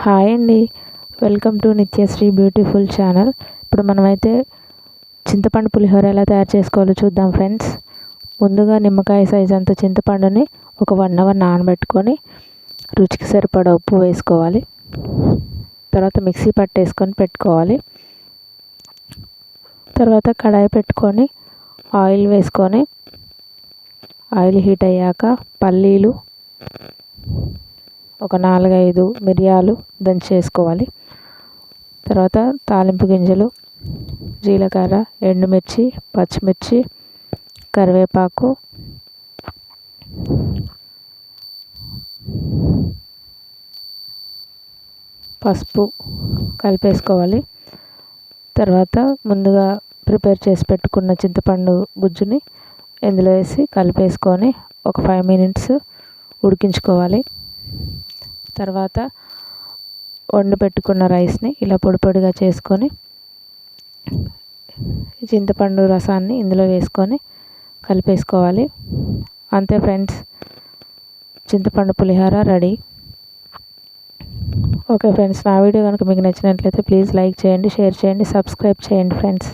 Hi అండి. Welcome to Nithyasri beautiful channel. ఇప్పుడు మనమైతే చింతపండు పులిహోర ఎలా తయారు చేసుకోవాలో చూద్దాం ఫ్రెండ్స్. ముందుగా నిమ్మకాయ సైజ్ అంత చింతపండుని ఒక వన్ అవర్ నానబెట్టుకొని రుచికి సరిపడా ఉప్పు వేసుకోవాలి. తర్వాత మిక్సీ పట్టేసుకొని పెట్టుకోవాలి. తర్వాత కడాయి పెట్టుకొని ఆయిల్ వేసుకొని ఆయిల్ హీట్ అయ్యాక పల్లీలు ఒక నాలుగైదు మిరియాలు దంచేసుకోవాలి. తర్వాత తాలింపు గింజలు జీలకర్ర ఎండుమిర్చి పచ్చిమిర్చి కరివేపాకు పసుపు కలిపేసుకోవాలి. తర్వాత ముందుగా ప్రిపేర్ చేసి పెట్టుకున్న చింతపండు గుజ్జుని ఇందులో వేసి కలిపేసుకొని ఒక ఫైవ్ మినిట్స్ ఉడికించుకోవాలి. తర్వాత వండి పెట్టుకున్న రైస్ని ఇలా పొడి పొడిగా చేసుకొని చింతపండు రసాన్ని ఇందులో వేసుకొని కలిపేసుకోవాలి. అంతే ఫ్రెండ్స్ చింతపండు పులిహోర రెడీ. ఓకే ఫ్రెండ్స్ నా వీడియో కనుక మీకు నచ్చినట్లయితే ప్లీజ్ లైక్ చేయండి షేర్ చేయండి సబ్స్క్రైబ్ చేయండి ఫ్రెండ్స్.